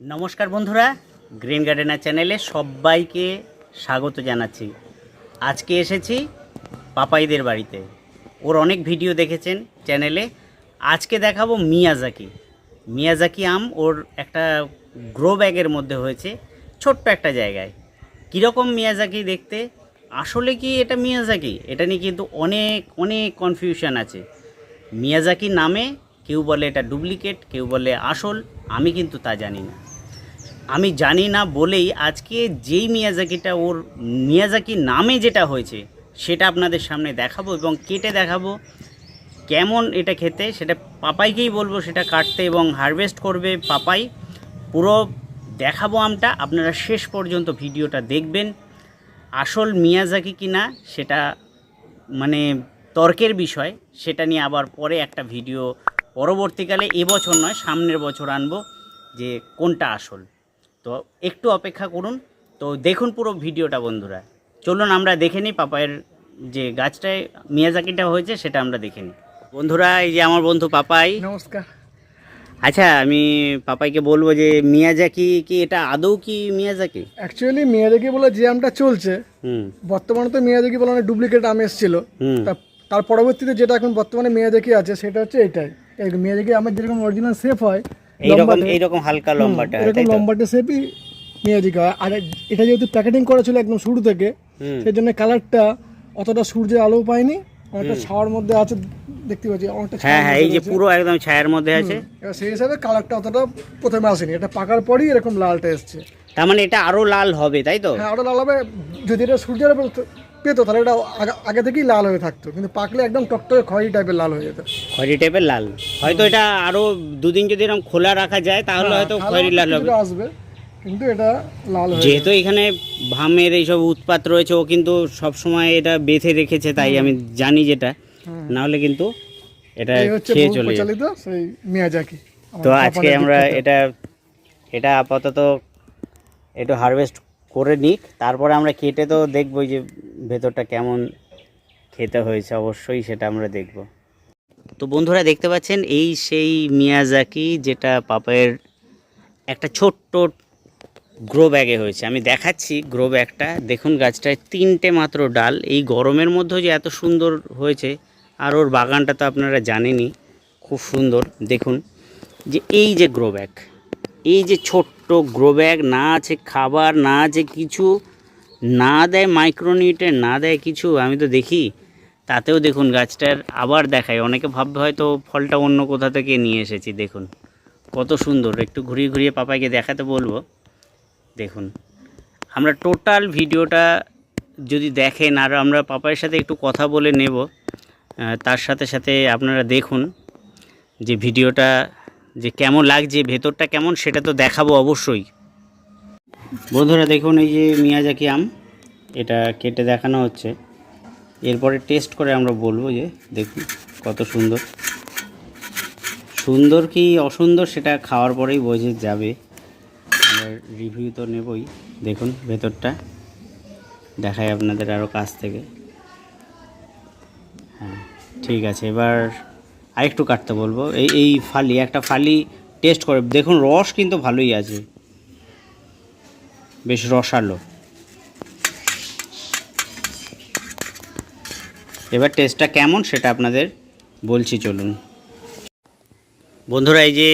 নমস্কার বন্ধুরা green gardener চ্যানেলে সবাইকে স্বাগত জানাচ্ছি। আজকে এসেছি পাপাইদের বাড়িতে। ওর অনেক ভিডিও দেখেছেন চ্যানেলে। আজকে দেখাবো মিয়াজাকি। মিয়াজাকি আম ওর একটা গ্রো ব্যাগের মধ্যে হয়েছে, ছোট্ট একটা জায়গায়। কীরকম মিয়াজাকি দেখতে? আসলে কি এটা মিয়াজাকি? এটা নিয়ে কিন্তু অনেক অনেক কনফিউশন আছে। মিয়াজাকি নামে কেউ বলে এটা ডুপ্লিকেট কেউ বলে আসল, আমি কিন্তু তা জানি না। আমি জানি না বলেই আজকে যেই মিয়াজাকিটা ওর মিয়াজাকি নামে যেটা হয়েছে, সেটা আপনাদের সামনে দেখাবো এবং কেটে দেখাবো কেমন এটা খেতে, সেটা পাপাইকেই বলব, সেটা কাটতে এবং হারভেস্ট করবে পাপাই। পুরো দেখাবো আমটা, আপনারা শেষ পর্যন্ত ভিডিওটা দেখবেন। আসল মিয়াজাকি কিনা, সেটা মানে তর্কের বিষয়, সেটা নিয়ে আবার পরে একটা ভিডিও পরবর্তীকালে, এবছর নয়, সামনের বছর আনব যে কোনটা আসল। তো একটু অপেক্ষা করুন। তো দেখুন পুরো ভিডিওটা বন্ধুরা। চলুন আমরা দেখে নিই পাপায়ের যে গাছটায় মিয়াজাকিটা হয়েছে সেটা আমরা দেখে নিই। বন্ধুরা এই যে আমার বন্ধু পাপাই। নমস্কার। আচ্ছা আমি পাপাইকে বলব যে মিয়াজাকি কি এটা আদৌ কি মিয়াজাকি? অ্যাকচুয়ালি মেয়াজাকি বলে যে আমটা চলছে হুম। বর্তমানে তো মেয়াজাকি বলে অনেক ডুপ্লিকেট আম এসেছিল। তা তার পরবর্তীতে যেটা এখন বর্তমানে মেয়াজাকি আছে সেটা হচ্ছে এটাই। মেয়াজাকি আমের যেরকম অরিজিনাল সেফ হয় এইরকম এইরকম হালকা হুম, এরকম লম্বাটে শেপই মেয়াজাকি আর এটা যেহেতু প্যাকেটিং করা ছিল একদম শুরু থেকে সেই জন্য কালারটা অতটা সূর্যের আলো পায়নি অনেকটা ছাওয়ার মধ্যে আছে দেখতে পাচ্ছি অনেকটা হ্যাঁ হ্যাঁ এই যে পুরো একদম ছায়ার মধ্যে আছে। এবার সেই হিসাবে কালারটা অতটা প্রথমে আসেনি এটা পাকার পরই এরকম লালটা এসছে। তার মানে এটা আরও লাল হবে তাই তো? হ্যাঁ লাল হবে যদি এটা সূর্যের পেতো তাহলে এটা আগে- থেকেই লাল হয়ে থাকতো। কিন্তু পাকলে একদম টকটকে খয়েরি টাইপের লাল হয়ে যেত। খয়েরি টাইপের লাল। হয়তো এটা আরও দুদিন যদি এরকম খোলা রাখা যায় তাহলে হয়তো তাহলে খয়েরি লাল হবে। আসবে কিন্তু এটা লাল হয়ে যেহেতু এখানে ভামের এইসব উৎপাত রয়েছে ও কিন্তু সব সময় এটা বেঁধে রেখেছে তাই আমি জানি যেটা। হুম। না হলে কিন্তু এটা খেয়ে চলে প্রচলিত সেই মিয়াজাকি। তো আজকে আমরা এটা এটা আপাতত একটু হারভেস্ট করে নিক। তারপরে আমরা কেটে তো দেখব যে ভেতরটা কেমন খেতে হয়েছে। অবশ্যই সেটা আমরা দেখব। তো বন্ধুরা দেখতে পাচ্ছেন, এই সেই মিয়াজাকি যেটা পাপায়ের একটা ছোট্ট গ্রো ব্যাগে হয়েছে। আমি দেখাচ্ছি গ্রো ব্যাগটা। দেখুন গাছটায় তিনটে মাত্র ডাল। এই গরমের মধ্যেও যে এত সুন্দর হয়েছে, আর ওর বাগানটা তো আপনারা জানেনই, খুব সুন্দর। দেখুন যে এই যে গ্রো ব্যাগ এই যে ছোট্ট গ্রো ব্যাগ না আছে খাবার, না আছে কিছু, না দেয় মাইক্রোনিউট্রেন না দেয় কিছু, আমি তো দেখি। তাতেও দেখুন গাছটার আবার দেখায় অনেকে ভাববে হয়তো ফলটা অন্য কোথা থেকে নিয়ে এসেছি, দেখুন। কত সুন্দর, একটু ঘুরিয়ে ঘুরিয়ে পাপাইকে দেখাতে বলব। দেখুন, আমরা টোটাল ভিডিওটা যদি দেখেন, আর আমরা পাপাইয়ের সাথে একটু কথা বলে নেব তার সাথে সাথে আপনারা দেখুন যে ভিডিওটা যে কেমন লাগছে, ভেতরটা কেমন, সেটা তো দেখাবো অবশ্যই। বন্ধুরা দেখুন, এই যে মিয়াজাকি আম, এটা কেটে দেখানো হচ্ছে। এরপরে টেস্ট করে আমরা বলব যে, দেখুন, কত সুন্দর। সুন্দর কি অসুন্দর, সেটা খাওয়ার পরেই বোঝে যাবে। আমরা রিভিউ তো নেবই। দেখুন, ভেতরটা। দেখাই আপনাদের আরও কাছ থেকে। হ্যাঁ ঠিক আছে, এবার আরেকটু কাটতে বলব। এই এই ফালি একটা ফালি টেস্ট করে। দেখুন রস কিন্তু ভালোই আছে। বেশ রসালো। এবার টেস্টটা কেমন সেটা আপনাদের বলছি চলুন। বন্ধুরা এই যে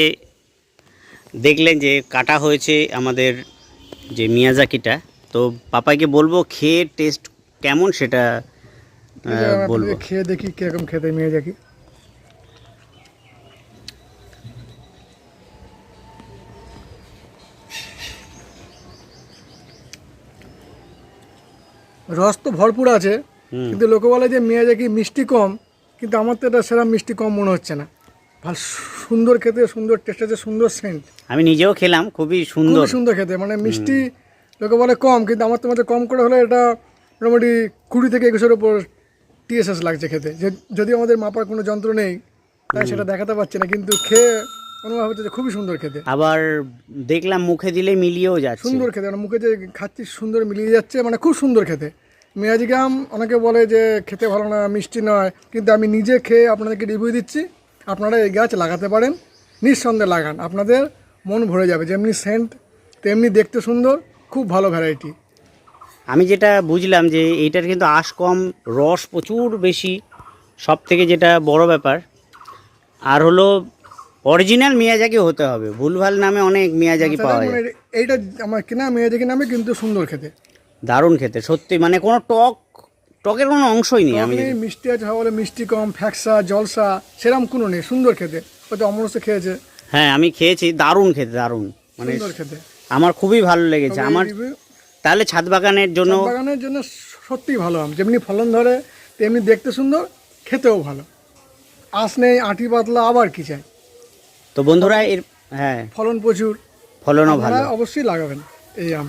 দেখলেন যে কাটা হয়েছে আমাদের যে মিয়াজাকিটা তো পাপাইকে বলব খেয়ে টেস্ট কেমন সেটা বলব। খেয়ে দেখি কীরকম খেতে মিয়াজাকি। রস তো ভরপুর আছে কিন্তু লোকে বলে যে মিয়াজাকি মিষ্টি কম? কিন্তু আমার তো এটা সেরা মিষ্টি কম মনে হচ্ছে না। ভালো সুন্দর খেতে সুন্দর টেস্ট আছে সুন্দর সেন্ট আমি নিজেও খেলাম খুবই সুন্দর। সুন্দর খেতে মানে মিষ্টি লোকে বলে কম কিন্তু আমার তো মধ্যে কম করে হলে এটা মোটামুটি কুড়ি থেকে একুশের ওপর টিএসএস লাগছে খেতে। যদি আমাদের মাপার কোনো যন্ত্র নেই তাই সেটা দেখাতে পারছে না কিন্তু খেয়ে অনুভব হচ্ছে খুবই সুন্দর খেতে। আবার দেখলাম মুখে দিলে মিলিয়েও যাচ্ছে। সুন্দর খেতে মানে মুখে যে খাচ্ছি সুন্দর মিলিয়ে যাচ্ছে মানে খুব সুন্দর খেতে। মেয়াজি গাম অনেকে বলে যে খেতে ভালো না মিষ্টি নয় কিন্তু আমি নিজে খেয়ে আপনাদেরকে রিভিউ দিচ্ছি। আপনারা এই গাছ লাগাতে পারেন নিঃসন্দেহে লাগান। আপনাদের মন ভরে যাবে যেমনি সেন্ট তেমনি দেখতে সুন্দর খুব ভালো ভ্যারাইটি আমি যেটা বুঝলাম যে এইটার কিন্তু আঁশ কম রস প্রচুর বেশি সব থেকে যেটা বড় ব্যাপার। আর হলো অরিজিনাল মিয়াজাকি হতে হবে। ভুলভাল নামে অনেক মিয়াজাকি পাওয়া যায়। মানে এইটা আমার কেনা মেয়েদিকে নামে কিন্তু সুন্দর খেতে। দারুণ খেতে সত্যি। মানে কোনো টক টকের কোনো অংশই নেই আমি মিষ্টি আছে বলে মিষ্টি কম ফ্যাকসা জলসা সেরকম কোনো নেই সুন্দর খেতে। হয়তো অমরস্ত খেয়েছে। হ্যাঁ আমি খেয়েছি দারুণ খেতে দারুণ। মানে সুন্দর খেতে। আমার খুবই ভালো লেগেছে। আমার তাহলে ছাদ বাগানের জন্য বাগানের জন্য সত্যিই ভালো আম। যেমনি ফলন ধরে তেমনি দেখতে সুন্দর খেতেও ভালো। আঁশ নেই আঁটি পাতলা আবার কি চাই? তো বন্ধুরা এর হ্যাঁ। ফলন প্রচুর। ফলনও ভালো। অবশ্যই লাগাবেন এই আম।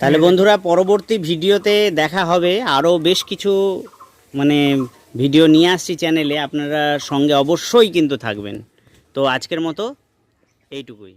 তাহলে বন্ধুরা পরবর্তী ভিডিওতে দেখা হবে। আরও বেশ কিছু মানে ভিডিও নিয়ে আসছি চ্যানেলে। আপনারা সঙ্গে অবশ্যই কিন্তু থাকবেন। তো আজকের মতো এইটুকুই।